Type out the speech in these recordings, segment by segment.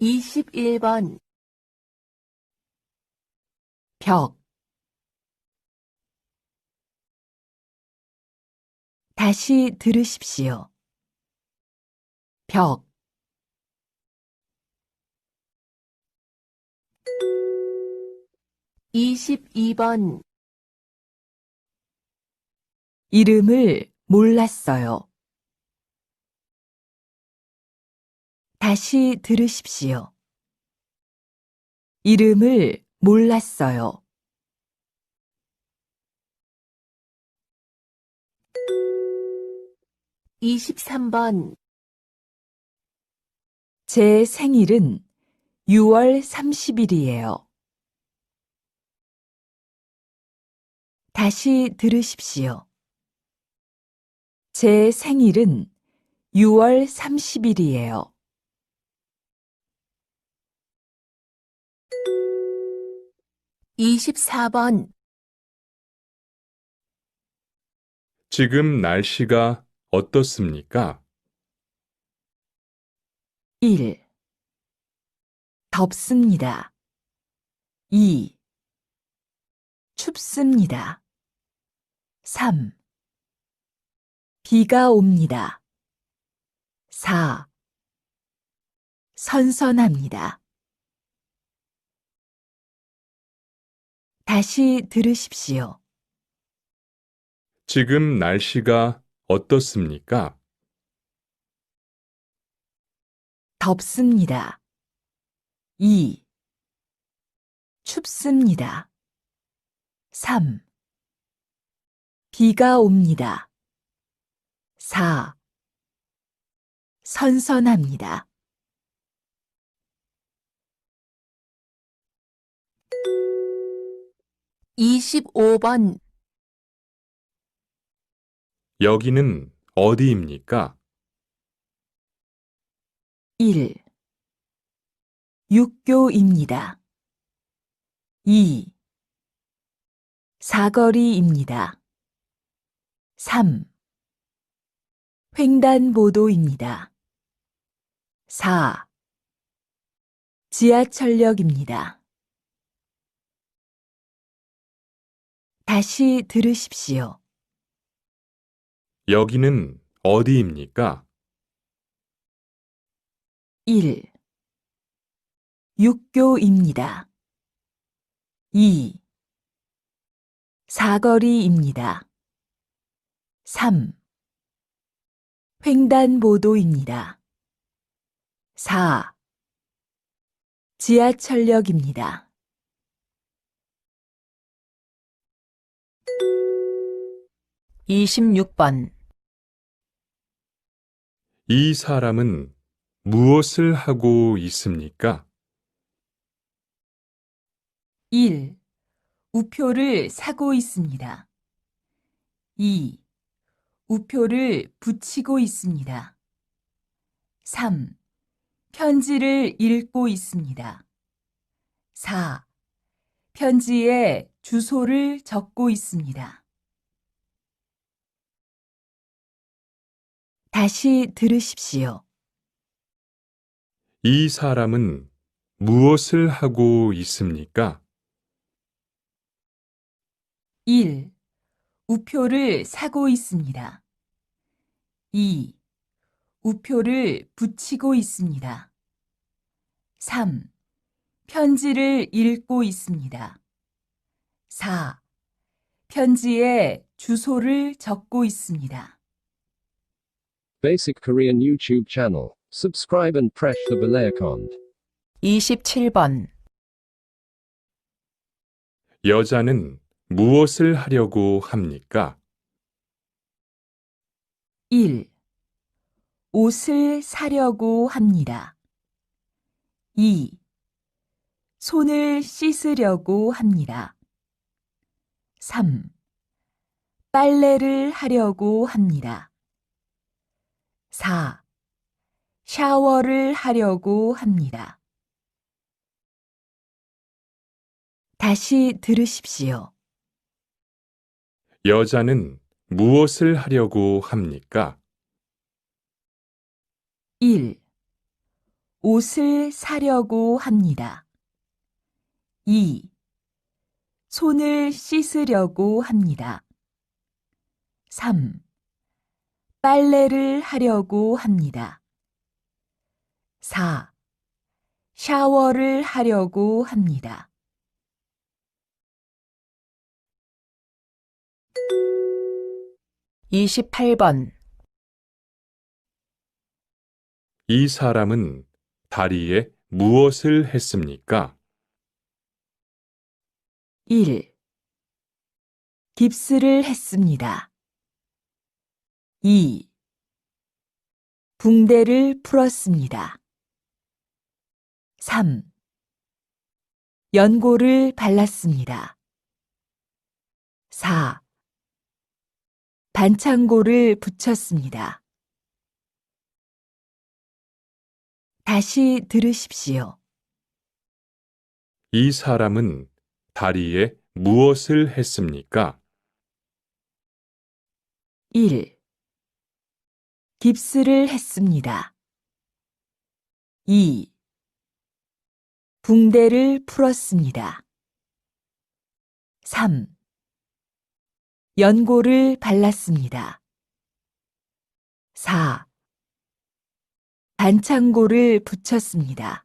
21번, 벽 다시 들으십시오. 벽, 22번, 이름을 몰랐어요. 다시 들으십시오. 이름을 몰랐어요. 23번, 제 생일은 6월 30일이에요. 다시 들으십시오. 제 생일은 6월 30일이에요. 24번, 지금 날씨가 어떻습니까? 1. 덥습니다. 2. 춥습니다. 3. 비가 옵니다. 4. 선선합니다. 다시 들으십시오. 지금 날씨가 어떻습니까? 덥습니다. 2. 춥습니다. 3. 비가 옵니다. 4. 선선합니다. 25번, 여기는 어디입니까? 1. 육교입니다. 2. 사거리입니다. 3. 횡단보도입니다. 4. 지하철역입니다. 다시 들으십시오. 여기는 어디입니까? 1. 육교입니다. 2. 사거리입니다. 3. 횡단보도입니다. 4. 지하철역입니다. 26번, 이 사람은 무엇을 하고 있습니까? 1. 우표를 사고 있습니다. 2. 우표를 붙이고 있습니다. 3. 편지를 읽고 있습니다. 4. 편지에 주소를 적고 있습니다. 다시 들으십시오. 이 사람은 무엇을 하고 있습니까? 1. 우표를 사고 있습니다. 2. 우표를 붙이고 있습니다. 3. 편지를 읽고 있습니다. 4. 편지에 주소를 적고 있습니다. Basic Korean YouTube channel. Subscribe and press the bell icon. 27번, 여자는 무엇을 하려고 합니까? 1. 옷을 사려고 합니다. 2. 손을 씻으려고 합니다. 3. 빨래를 하려고 합니다. 4. 샤워를 하려고 합니다. 다시 들으십시오. 여자는 무엇을 하려고 합니까? 1. 옷을 사려고 합니다. 2. 손을 씻으려고 합니다. 3. 빨래를 하려고 합니다. 4. 샤워를 하려고 합니다. 이십팔 번이 사람은 다리에 무엇을 했습니까? 1. 깁스를 했습니다. 2. 붕대를 풀었습니다. 3. 연고를 발랐습니다. 4. 반창고를 붙였습니다. 다시 들으십시오. 이 사람은 다리에 무엇을 했습니까? 1. 깁스를 했습니다. 2. 붕대를 풀었습니다. 3. 연고를 발랐습니다. 4. 반창고를 붙였습니다.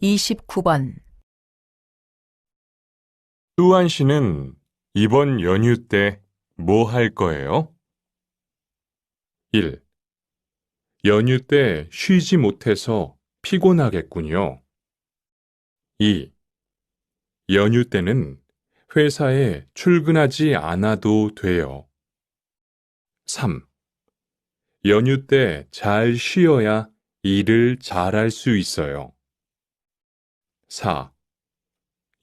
이십구 번 뚜안 씨는 이번 연휴 때 뭐 할 거예요? 1. 연휴 때 쉬지 못해서 피곤하겠군요. 2. 연휴 때는 회사에 출근하지 않아도 돼요. 3. 연휴 때 잘 쉬어야 일을 잘 할 수 있어요. 4.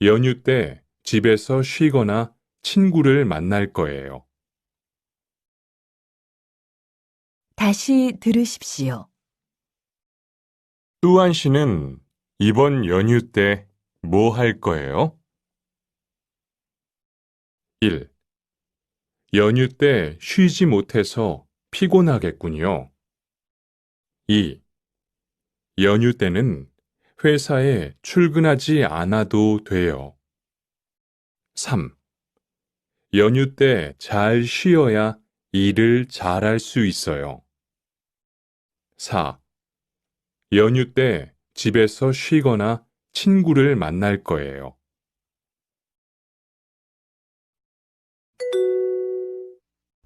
연휴 때 집에서 쉬거나 친구를 만날 거예요. 다시 들으십시오. 뚜안 씨는 이번 연휴 때 뭐 할 거예요? 1. 연휴 때 쉬지 못해서 피곤하겠군요. 2. 연휴 때는 회사에 출근하지 않아도 돼요. 3. 연휴 때 잘 쉬어야 일을 잘할 수 있어요. 4. 연휴 때 집에서 쉬거나 친구를 만날 거예요.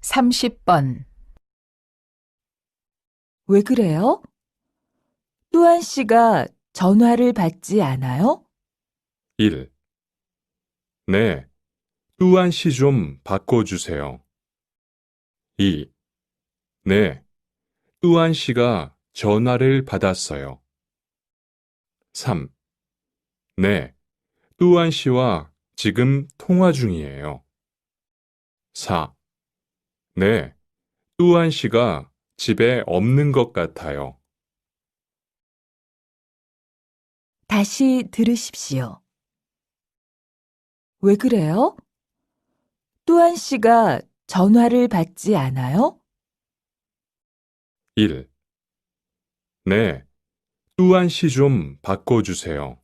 삼십 번왜 그래요? 뚜안 씨가 전화를 받지 않아요? 1. 네, 뚜안 씨좀 바꿔주세요. 2. 네, 뚜안 씨가 전화를 받았어요. 3. 네, 뚜안 씨와 지금 통화 중이에요. 4. 네, 뚜안 씨가 집에 없는 것 같아요. 다시 들으십시오. 왜 그래요? 뚜안 씨가 전화를 받지 않아요? 1. 네, 뚜안 씨 좀 바꿔주세요.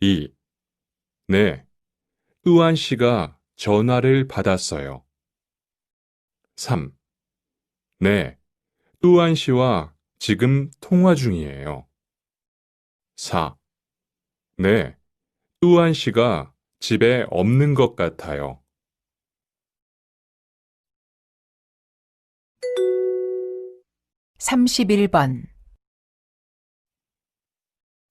2. 네, 뚜안 씨가 전화를 받았어요. 3. 네, 뚜안 씨와 지금 통화 중이에요. 4. 네, 뚜안 씨가 집에 없는 것 같아요. 삼십일 번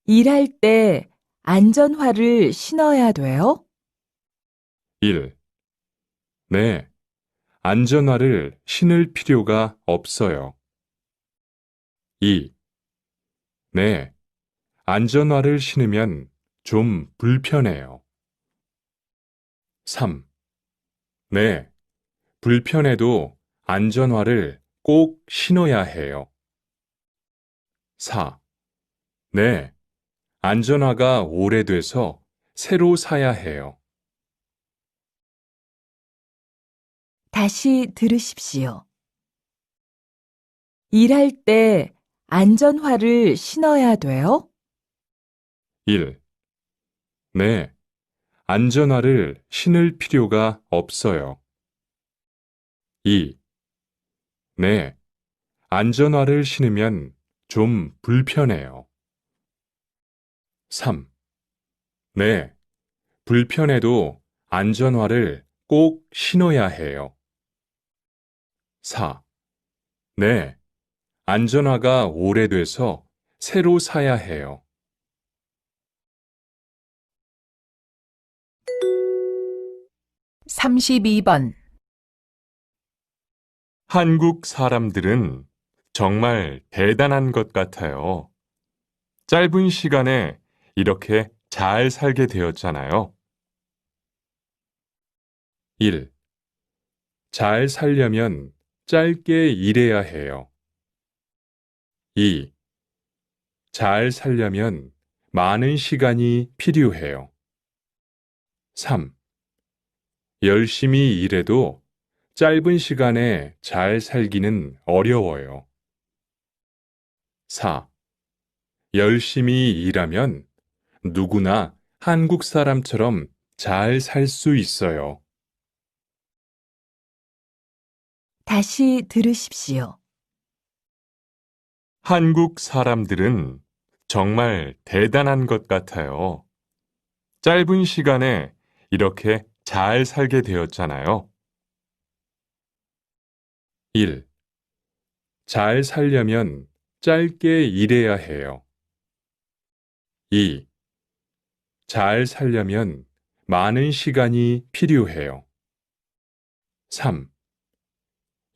일할 때 안전화를 신어야 돼요? 1. 네, 안전화를 신을 필요가 없어요. 2. 네, 안전화를 신으면 좀 불편해요. 3. 네, 불편해도 안전화를 꼭 신어야 해요. 4. 네, 안전화가 오래돼서 새로 사야 해요. 다시 들으십시오. 일할 때 안전화를 신어야 돼요? 1. 네. 안전화를 신을 필요가 없어요. 2. 네. 안전화를 신으면 좀 불편해요. 3. 네. 불편해도 안전화를 꼭 신어야 해요. 4. 네. 안전화가 오래돼서 새로 사야 해요. 삼십이 번 한국 사람들은 정말 대단한 것 같아요. 짧은 시간에 이렇게 잘 살게 되었잖아요. 1. 잘 살려면 짧게 일해야 해요. 2. 잘 살려면 많은 시간이 필요해요. 3. 열심히 일해도 짧은 시간에 잘 살기는 어려워요. 4. 열심히 일하면 누구나 한국 사람처럼 잘 살 수 있어요. 다시 들으십시오. 한국 사람들은 정말 대단한 것 같아요. 짧은 시간에 이렇게 잘 살게 되었잖아요. 1. 잘 살려면 짧게 일해야 해요. 2. 잘 살려면 많은 시간이 필요해요. 3.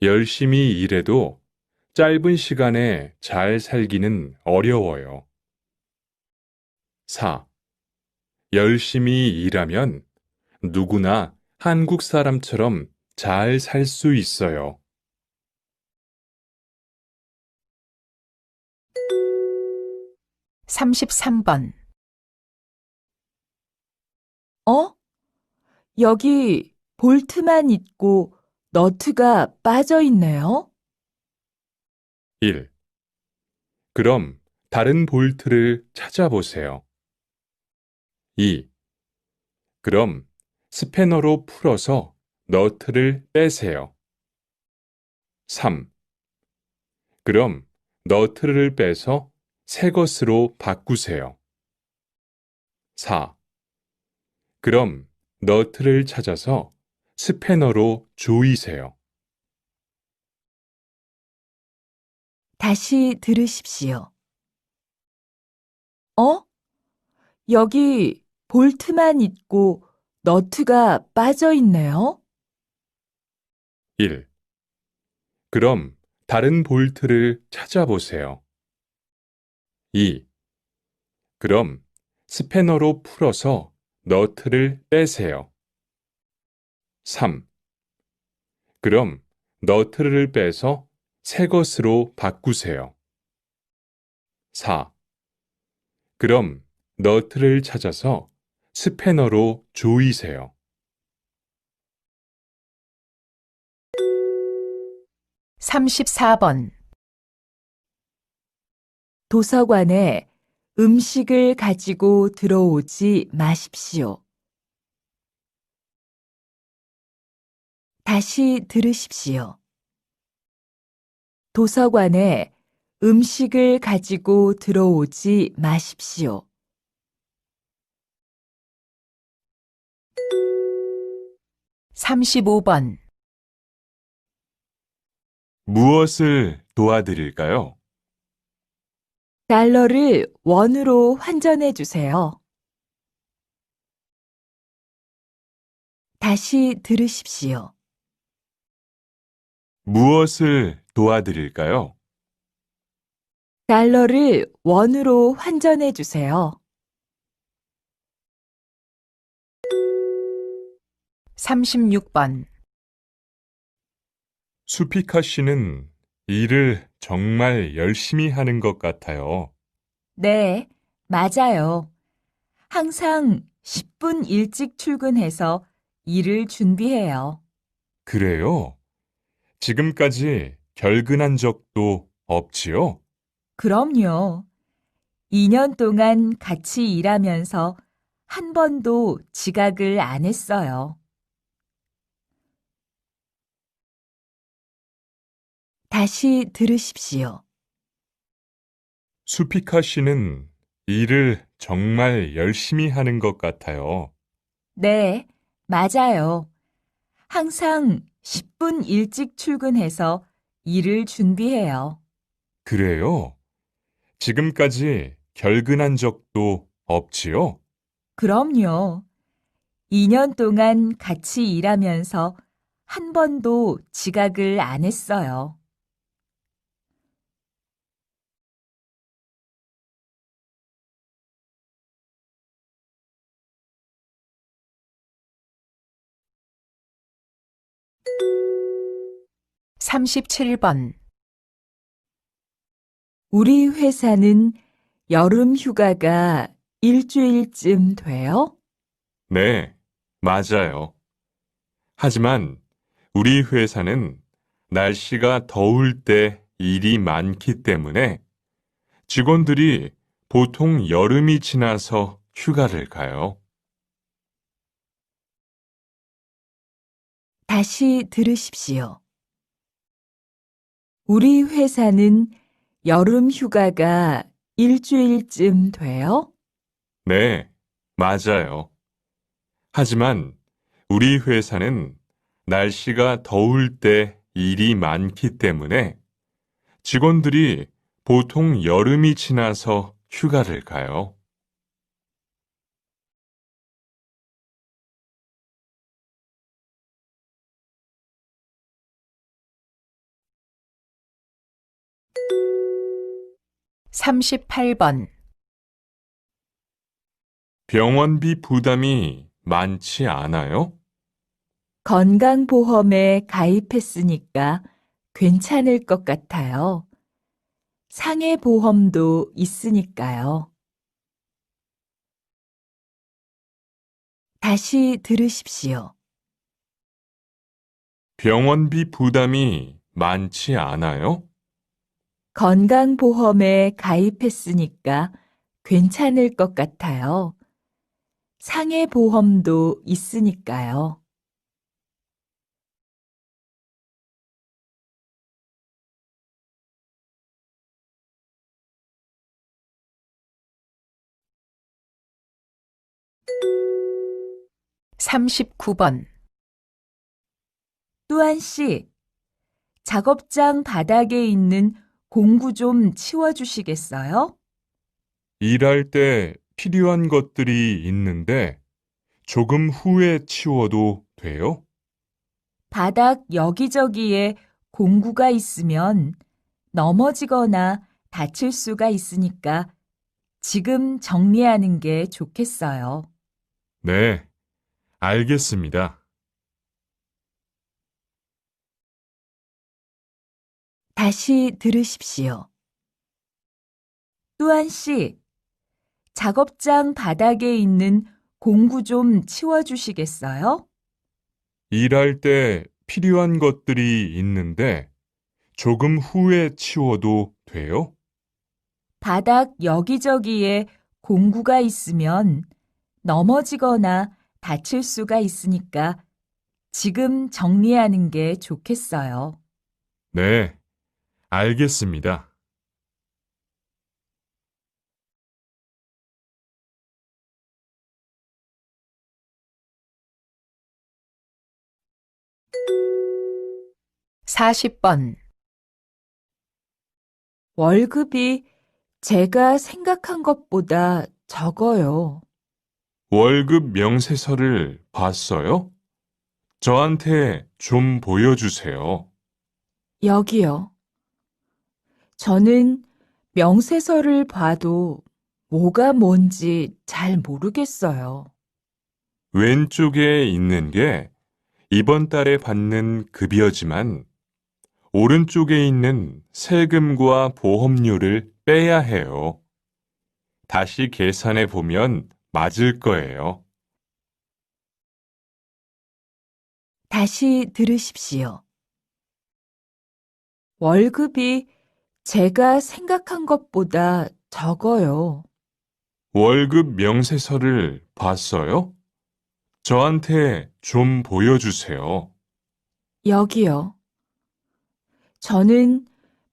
열심히 일해도 짧은 시간에 잘 살기는 어려워요. 4. 열심히 일하면 누구나 한국 사람처럼 잘 살 수 있어요. 삼십삼 번 어? 여기 볼트만 있고 너트가 빠져 있네요? 1. 그럼 다른 볼트를 찾아보세요. 2. 그럼 스패너로 풀어서 너트를 빼세요. 3. 그럼 너트를 빼서 새 것으로 바꾸세요. 4. 그럼 너트를 찾아서 스패너로 조이세요. 다시 들으십시오. 어? 여기 볼트만 있고 너트가 빠져 있네요? 1. 그럼 다른 볼트를 찾아보세요. 2. 그럼 스패너로 풀어서 너트를 빼세요. 3. 그럼 너트를 빼서 새 것으로 바꾸세요. 4. 그럼 너트를 찾아서 스패너로 조이세요. 삼십사 번 도서관에 음식을 가지고 들어오지 마십시오. 다시 들으십시오. 도서관에 음식을 가지고 들어오지 마십시오. 삼십오 번 무엇을 도와드릴까요? 달러를 원으로 환전해 주세요. 다시 들으십시오. 무엇을 도와드릴까요? 달러를 원으로 환전해 주세요. 삼십육 번 수피카 씨는 일을 정말 열심히 하는 것 같아요. 네, 맞아요. 항상 10분 일찍 출근해서 일을 준비해요. 그래요? 지금까지 결근한 적도 없지요? 그럼요. 2년 동안 같이 일하면서 한 번도 지각을 안 했어요. 다시 들으십시오. 수피카 씨는 일을 정말 열심히 하는 것 같아요. 네, 맞아요. 항상 10분 일찍 출근해서 일을 준비해요. 그래요? 지금까지 결근한 적도 없지요? 그럼요. 2년 동안 같이 일하면서 한 번도 지각을 안 했어요. 삼십칠 번 우리 회사는 여름 휴가가 일주일쯤 돼요? 네, 맞아요. 하지만 우리 회사는 날씨가 더울 때 일이 많기 때문에 직원들이 보통 여름이 지나서 휴가를 가요. 다시 들으십시오. 우리 회사는 여름 휴가가 일주일쯤 돼요? 네, 맞아요. 하지만 우리 회사는 날씨가 더울 때 일이 많기 때문에 직원들이 보통 여름이 지나서 휴가를 가요. 삼십팔 번 병원비 부담이 많지 않아요? 건강보험에 가입했으니까 괜찮을 것 같아요. 상해보험도 있으니까요. 다시 들으십시오. 병원비 부담이 많지 않아요? 건강보험에 가입했으니까 괜찮을 것 같아요. 상해보험도 있으니까요. 삼십구 번 뚜한 씨, 작업장 바닥에 있는 공구 좀 치워주시겠어요? 일할 때 필요한 것들이 있는데 조금 후에 치워도 돼요? 바닥 여기저기에 공구가 있으면 넘어지거나 다칠 수가 있으니까 지금 정리하는 게 좋겠어요. 네, 알겠습니다. 다시 들으십시오. 뚜한 씨, 작업장 바닥에 있는 공구 좀 치워주시겠어요? 일할 때 필요한 것들이 있는데 조금 후에 치워도 돼요? 바닥 여기저기에 공구가 있으면 넘어지거나 다칠 수가 있으니까 지금 정리하는 게 좋겠어요. 네, 알겠습니다. 사십 번 월급이 제가 생각한 것보다 적어요. 월급 명세서를 봤어요? 저한테 좀 보여주세요. 여기요. 저는 명세서를 봐도 뭐가 뭔지 잘 모르겠어요. 왼쪽에 있는 게 이번 달에 받는 급여지만 오른쪽에 있는 세금과 보험료를 빼야 해요. 다시 계산해 보면 맞을 거예요. 다시 들으십시오. 월급이 제가 생각한 것보다 적어요. 월급 명세서를 봤어요? 저한테 좀 보여주세요. 여기요. 저는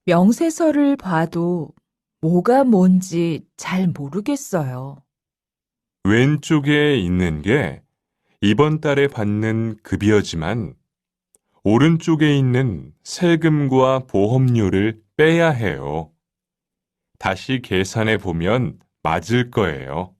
명세서를 봐도 뭐가 뭔지 잘 모르겠어요. 왼쪽에 있는 게 이번 달에 받는 급여지만 오른쪽에 있는 세금과 보험료를 빼야 해요. 다시 계산해 보면 맞을 거예요.